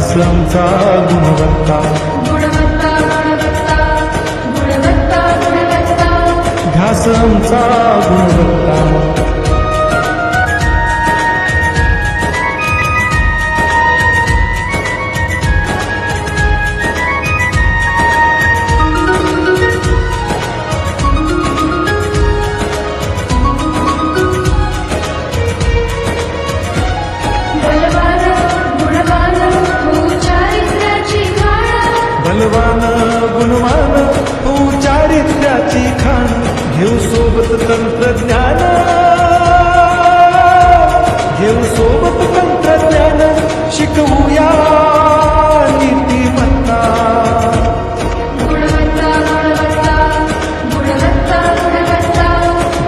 असलमचा गुणवत्ता. घासलमचा गुणवत्ता. खाण बलवान गुणवान हो चारित्र्याची खाण घेऊ सोबत तंत्रज्ञान. घेऊ सोबत तंत्रज्ञान. शिकवूया नीतिमत्ता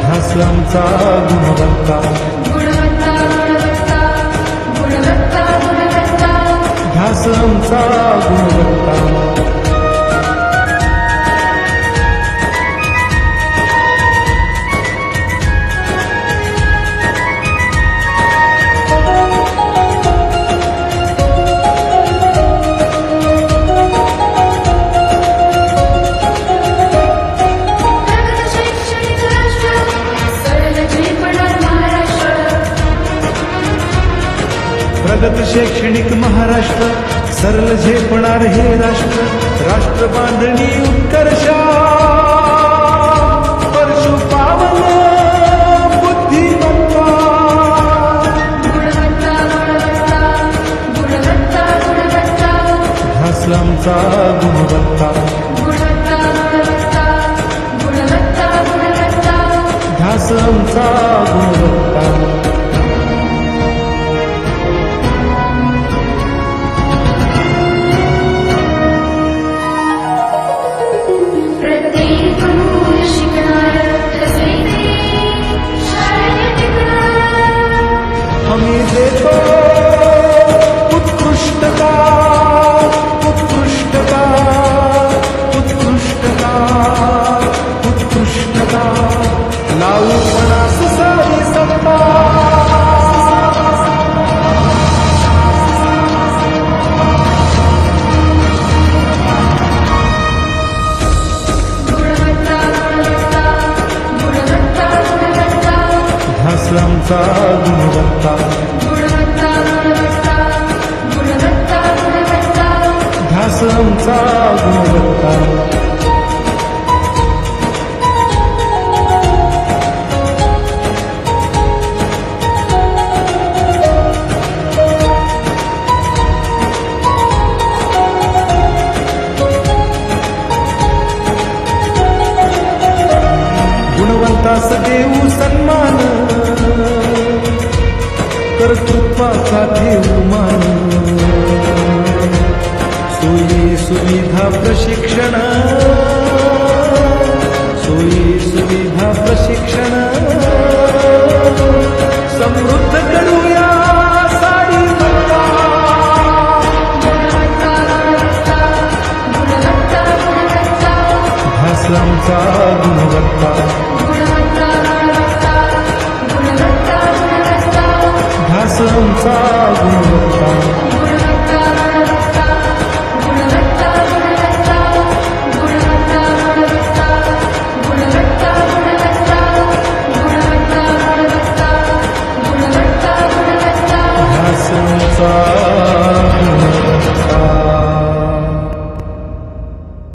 ध्यास आमचा गुणवत्ता प्रगत शैक्षणिक महाराष्ट्र सरल झेपणार हे राष्ट्र राष्ट्र बांधणी उत्कर्षा. परशु पावन बुद्धिमत्ता. गुणवत्ता. घास गुणवत्ता. sad प्रस्तुत्वासाठी उमान सोयी सुविधा प्रशिक्षण। सोयी सुविधा प्रशिक्षण। समृद्ध करूया भास गुणवत्ता। Sagunta